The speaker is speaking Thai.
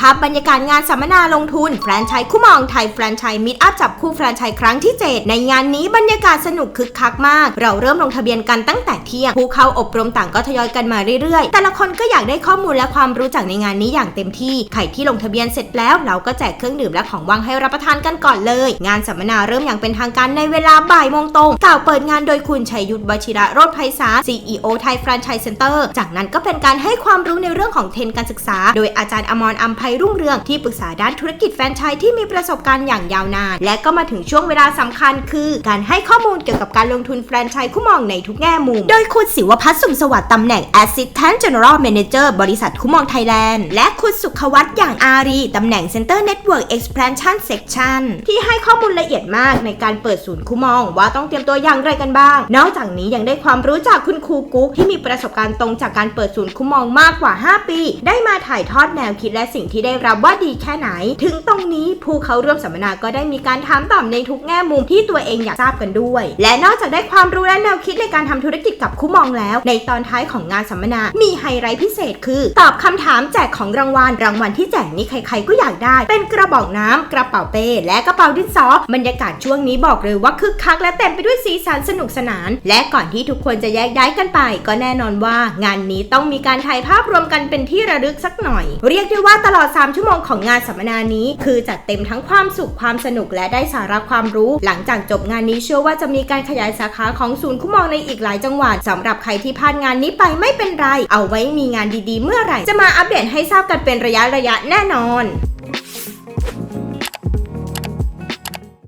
ภาพบรรยากาศงานสัมมนาลงทุน แฟรนไชส์คู่มองไทยแฟรนไชส์มิตอัพจับคู่แฟรนไชส์ครั้งที่ 7 ในงานนี้บรรยากาศสนุกคึกคักมาก เราเริ่มลงทะเบียนกันตั้งแต่เที่ยง ผู้เข้าอบรมต่างก็ทยอยกันมาเรื่อยๆ แต่ละคนก็อยากได้ข้อมูลและความรู้จากในงานนี้อย่างเต็มที่ ใครที่ลงทะเบียนเสร็จแล้ว เราก็แจกเครื่องดื่มและของว่างให้รับประทานกันก่อนเลย งานสัมมนาเริ่มอย่างเป็นทางการในเวลาบ่ายโมงตรงกล่าวเปิดงานโดยคุณชัยยุทธวชิระโรจน์ไพศาล CEO ไทยแฟรนไชส์เซ็นเตอร์จากนั้นก็เป็นการให้ความรู้ในเรื่องของเทรนการศึกษา โดยอาจารย์อมรอัมภัยรุ่งเรืองที่ปรึกษาด้านธุรกิจแฟรนไชส์ที่มีประสบการณ์อย่างยาวนาน และก็มาถึงช่วงเวลาสำคัญคือ การให้ข้อมูลเกี่ยวกับการลงทุนแฟรนไชส์คู่มองในทุกแง่มุม โดยคุณศิวพัฒน์สุมสวัสดิ์ตำแหน่ง Assistant General Manager บริษัทคู่มองไทยแลนด์ และคุณสุขวัตอย่างอารีตำแหน่ง Center Network Expansion Section ที่ให้ข้อมูลละเอียดมากในการเปิดศูนย์คู่มอง ว่าต้องเตรียมตัวอย่างไรกันบ้าง นอกจากนี้ยังได้ความรู้จากคุณครูกุ๊กที่มีประสบการณ์ตรงจากการเปิดศูนย์คู่มองมากกว่า 5 ปี ได้มาถ่ายทอดแนวคิดและสิ่งที่ได้รับว่าดีแค่ไหน ถึงตรงนี้ผู้เขาร่วมสัมมนาก็ได้มีการถามตอบในทุกแง่มุมที่ตัวเองอยากทราบกันด้วย และนอกจากได้ความรู้และแนวคิดในการทำธุรกิจกับคู่มองแล้ว ในตอนท้ายของงานสัมมนา มีไฮไลท์พิเศษคือ ตอบคำถามแจกของรางวัลรางวัลที่แจกนี้ใครๆก็อยากได้ เป็นกระบอกน้ำกระเป๋าเป้และกระเป๋าดินสอบรรยากาศช่วงนี้บอกเลยว่าคึกคักและเต็มไปด้วยสีสันสนุกสนาน และก่อนที่ทุกคนจะแยกย้ายกันไป ก็แน่นอนว่างานนี้ต้องมีการถ่ายภาพรวมกันเป็นที่ระลึกสักหน่อย เรียกได้ว่าตลอด3 ชั่วโมงของงานสัมมนานี้ คือจัดเต็มทั้งความสุขความสนุกและได้สาระความรู้ หลังจากจบงานนี้เชื่อว่าจะมีการขยายสาขาของศูนย์คุ้มองในอีกหลายจังหวัดสำหรับใครที่พลาดงานนี้ไปไม่เป็นไร เอาไว้มีงานดีๆ เมื่อไหร่ จะมาอัปเดตให้ทราบกันเป็นระยะระยะแน่นอน